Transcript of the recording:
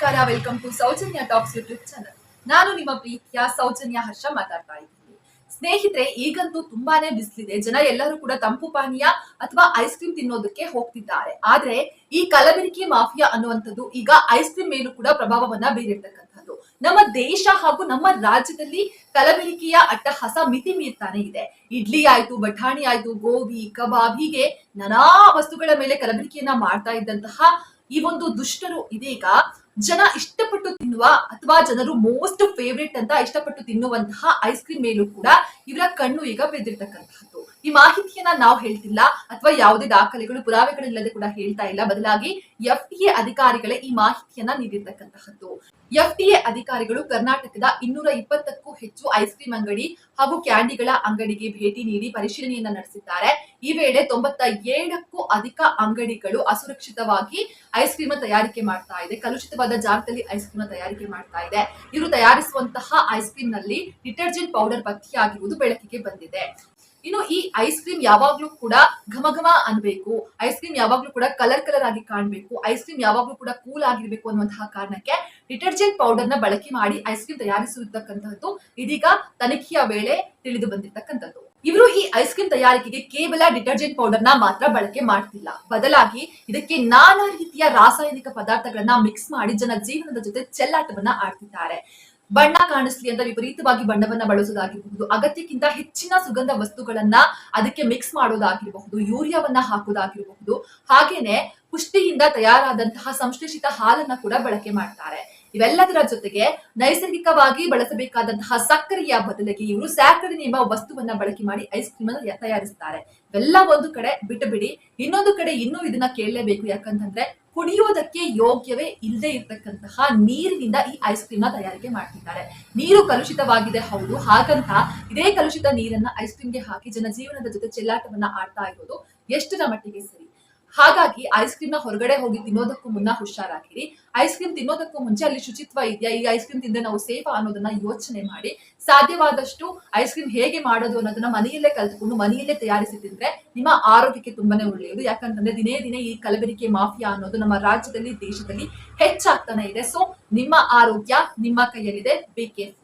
ನಮಸ್ಕಾರ welcome to Soujanya talks YouTube channel ನಾನು ನಿಮ್ಮ ಪ್ರೀತಿಯ ಸೌಜನ್ಯ ಹರ್ಷ ಮಾತಾಡ್ತಾ ಇದ್ದೀನಿ. ಸ್ನೇಹಿತರೆ, ಈಗಂತೂ ತುಂಬಾನೇ ಬಿಸಿಲಿದೆ. ಜನ ಎಲ್ಲರೂ ಕೂಡ ತಂಪು ಪಾನೀಯ ಅಥವಾ ಐಸ್ ಕ್ರೀಮ್ ತಿನ್ನೋದಕ್ಕೆ ಹೋಗ್ತಿದ್ದಾರೆ. ಆದ್ರೆ, ಈ ಕಲಬೆರಕೆ ಮಾಫಿಯಾ ಅನ್ನುವಂಥದ್ದು ಈಗ ಐಸ್ ಕ್ರೀಮ್ ಮೇಲೂ ಕೂಡ ಪ್ರಭಾವವನ್ನ ಬೀರಿರ್ತಕ್ಕಂಥದ್ದು. ನಮ್ಮ ದೇಶ ಹಾಗೂ ನಮ್ಮ ರಾಜ್ಯದಲ್ಲಿ ಕಲಬೆರಕೆಯ ಅಟ್ಟಹಾಸ ಮಿತಿ ಮೀರ್ತಾನೆ ಇದೆ. ಇಡ್ಲಿ ಆಯ್ತು, ಬಟಾಣಿ ಆಯ್ತು, ಗೋಬಿ, ಕಬಾಬ್ ಹೀಗೆ ನಾನಾ ವಸ್ತುಗಳ ಮೇಲೆ ಕಲಬೆರಕೆಯನ್ನ ಮಾಡ್ತಾ ಇದ್ದಂತಹ ಈ ಒಂದು ದುಷ್ಟರು ಇದೀಗ ಜನ ಇಷ್ಟಪಟ್ಟು ತಿನ್ನುವ ಅಥವಾ ಜನರು ಮೋಸ್ಟ್ ಫೇವ್ರೇಟ್ ಅಂತ ಇಷ್ಟಪಟ್ಟು ತಿನ್ನುವಂತಹ ಐಸ್ ಕ್ರೀಮ್ ಮೇಲೂ ಕೂಡ ಇವರ ಕಣ್ಣು ಈಗ ಬೆಳೆದಿರ್ತಕ್ಕಂತಹದ್ದು ಈ ಮಾಹಿತಿಯನ್ನ ನಾವು ಹೇಳ್ತಿಲ್ಲ ಅಥವಾ ಯಾವುದೇ ದಾಖಲೆಗಳು ಪುರಾವೆಗಳಿಲ್ಲದೆ ಕೂಡ ಹೇಳ್ತಾ ಇಲ್ಲ. ಬದಲಾಗಿ ಎಫ್ ಟಿ ಎ ಅಧಿಕಾರಿಗಳೇ ಈ ಮಾಹಿತಿಯನ್ನ ನೀಡಿರ್ತಕ್ಕಂತಹದ್ದು. ಎಫ್ ಟಿ ಎ ಅಧಿಕಾರಿಗಳು ಕರ್ನಾಟಕದ ಇನ್ನೂರ ಇಪ್ಪತ್ತಕ್ಕೂ ಹೆಚ್ಚು ಐಸ್ ಕ್ರೀಮ್ ಅಂಗಡಿ ಹಾಗೂ ಕ್ಯಾಂಡಿಗಳ ಅಂಗಡಿಗೆ ಭೇಟಿ ನೀಡಿ ಪರಿಶೀಲನೆಯನ್ನ ನಡೆಸಿದ್ದಾರೆ. ಈ ವೇಳೆ ತೊಂಬತ್ತ ಏಳಕ್ಕೂ ಅಧಿಕ ಅಂಗಡಿಗಳು ಅಸುರಕ್ಷಿತವಾಗಿ ಐಸ್ ಕ್ರೀಮ್ ತಯಾರಿಕೆ ಮಾಡ್ತಾ ಇದೆ. ಕಲುಷಿತವಾದ ಜಾಗದಲ್ಲಿ ಐಸ್ ಕ್ರೀಮ್ ತಯಾರಿಕೆ ಮಾಡ್ತಾ ಇದೆ. ಇವರು ತಯಾರಿಸುವಂತಹ ಐಸ್ ಕ್ರೀಮ್ನಲ್ಲಿ ಡಿಟರ್ಜೆಂಟ್ ಪೌಡರ್ ಪತ್ತೆಯಾಗಿರುವುದು ಬೆಳಕಿಗೆ ಬಂದಿದೆ. ಇನ್ನು ಈ ಐಸ್ ಕ್ರೀಮ್ ಯಾವಾಗ್ಲೂ ಕೂಡ ಘಮ ಘಮ ಅನ್ಬೇಕು. ಐಸ್ ಕ್ರೀಮ್ ಯಾವಾಗ್ಲೂ ಕೂಡ ಕಲರ್ ಕಲರ್ ಆಗಿ ಕಾಣಬೇಕು. ಐಸ್ ಕ್ರೀಮ್ ಯಾವಾಗ್ಲೂ ಕೂಡ ಕೂಲ್ ಆಗಿರ್ಬೇಕು ಅನ್ನುವಂತಹ ಕಾರಣಕ್ಕೆ ಡಿಟರ್ಜೆಂಟ್ ಪೌಡರ್ನ ಬಳಕೆ ಮಾಡಿ ಐಸ್ ಕ್ರೀಮ್ ತಯಾರಿಸಿರ್ತಕ್ಕಂತಹದ್ದು ಇದೀಗ ತನಿಖೆಯ ವೇಳೆ ತಿಳಿದು ಬಂದಿರತಕ್ಕಂಥದ್ದು. ಇವರು ಈ ಐಸ್ ಕ್ರೀಮ್ ತಯಾರಿಕೆಗೆ ಕೇವಲ ಡಿಟರ್ಜೆಂಟ್ ಪೌಡರ್ನ ಮಾತ್ರ ಬಳಕೆ ಮಾಡ್ತಿಲ್ಲ. ಬದಲಾಗಿ ಇದಕ್ಕೆ ನಾನಾ ರೀತಿಯ ರಾಸಾಯನಿಕ ಪದಾರ್ಥಗಳನ್ನ ಮಿಕ್ಸ್ ಮಾಡಿ ಜನ ಜೀವನದ ಜೊತೆ ಚೆಲ್ಲಾಟವನ್ನ ಆಡ್ತಿದ್ದಾರೆ. ಬಣ್ಣ ಕಾಣಿಸ್ಲಿ ಅಂತ ವಿಪರೀತವಾಗಿ ಬಣ್ಣವನ್ನ ಬಳಸೋದಾಗಿರಬಹುದು. ಅಗತ್ಯಕ್ಕಿಂತ ಹೆಚ್ಚಿನ ಸುಗಂಧ ವಸ್ತುಗಳನ್ನ ಅದಕ್ಕೆ ಮಿಕ್ಸ್ ಮಾಡೋದಾಗಿರಬಹುದು, ಯೂರಿಯಾವನ್ನ ಹಾಕೋದಾಗಿರಬಹುದು. ಹಾಗೇನೆ ಪುಷ್ಟಿಯಿಂದ ತಯಾರಾದಂತಹ ಸಂಶ್ಲೇಷಿತ ಹಾಲನ್ನ ಕೂಡ ಬಳಕೆ ಮಾಡ್ತಾರೆ. ಇವೆಲ್ಲದರ ಜೊತೆಗೆ ನೈಸರ್ಗಿಕವಾಗಿ ಬಳಸಬೇಕಾದಂತಹ ಸಕ್ಕರೆಯ ಬದಲಿಗೆ ಇವರು ಸ್ಯಾಕರಿನ್ ಎಂಬ ವಸ್ತುವನ್ನ ಬಳಕೆ ಮಾಡಿ ಐಸ್ ಕ್ರೀಮ್ ಅನ್ನು ತಯಾರಿಸ್ತಾರೆ. ಇವೆಲ್ಲ ಒಂದು ಕಡೆ ಬಿಟ್ಟು ಬಿಡಿ ಇನ್ನೊಂದು ಕಡೆ ಇನ್ನೂ ಇದನ್ನ ಕೇಳಲೇಬೇಕು. ಯಾಕಂತಂದ್ರೆ ಕುಡಿಯೋದಕ್ಕೆ ಯೋಗ್ಯವೇ ಇಲ್ಲದೆ ಇರತಕ್ಕಂತಹ ನೀರಿನಿಂದ ಈ ಐಸ್ ಕ್ರೀಮ್ನ ತಯಾರಿಕೆ ಮಾಡ್ತಿದ್ದಾರೆ. ನೀರು ಕಲುಷಿತವಾಗಿದೆ, ಹೌದು. ಹಾಗಂತ ಇದೇ ಕಲುಷಿತ ನೀರನ್ನ ಐಸ್ ಕ್ರೀಮ್ಗೆ ಹಾಕಿ ಜನ ಜೀವನದ ಜೊತೆ ಚೆಲ್ಲಾಟವನ್ನ ಆಡ್ತಾ ಇರೋದು ಎಷ್ಟರ ಮಟ್ಟಿಗೆ ಸರಿ? ಹಾಗಾಗಿ ಐಸ್ ಕ್ರೀಮ್ನ ಹೊರಗಡೆ ಹೋಗಿ ತಿನ್ನೋದಕ್ಕೂ ಮುನ್ನ ಹುಷಾರಾಗಿರಿ. ಐಸ್ ಕ್ರೀಮ್ ತಿನ್ನೋದಕ್ಕೂ ಮುಂಚೆ ಅಲ್ಲಿ ಶುಚಿತ್ವ ಇದೆಯಾ? ಈ ಐಸ್ ಕ್ರೀಮ್ ತಿಂದ್ರೆ ನಾವು ಸೇಫ್ ಅನ್ನೋದನ್ನ ಯೋಚನೆ ಮಾಡಿ. ಸಾಧ್ಯವಾದಷ್ಟು ಐಸ್ ಕ್ರೀಮ್ ಹೇಗೆ ಮಾಡೋದು ಅನ್ನೋದನ್ನ ಮನೆಯಲ್ಲೇ ಕಲ್ತ್ಕೊಂಡು ಮನೆಯಲ್ಲೇ ತಯಾರಿಸಿ ತಿಂದ್ರೆ ನಿಮ್ಮ ಆರೋಗ್ಯಕ್ಕೆ ತುಂಬಾನೇ ಒಳ್ಳೆಯದು. ಯಾಕಂತಂದ್ರೆ ದಿನೇ ದಿನೇ ಈ ಕಲಬೆರಿಕೆ ಮಾಫಿಯಾ ಅನ್ನೋದು ನಮ್ಮ ರಾಜ್ಯದಲ್ಲಿ, ದೇಶದಲ್ಲಿ ಹೆಚ್ಚಾಗ್ತಾನೆ ಇದೆ. ಸೊ ನಿಮ್ಮ ಆರೋಗ್ಯ ನಿಮ್ಮ ಕೈಯಲ್ಲಿದೆ. Be careful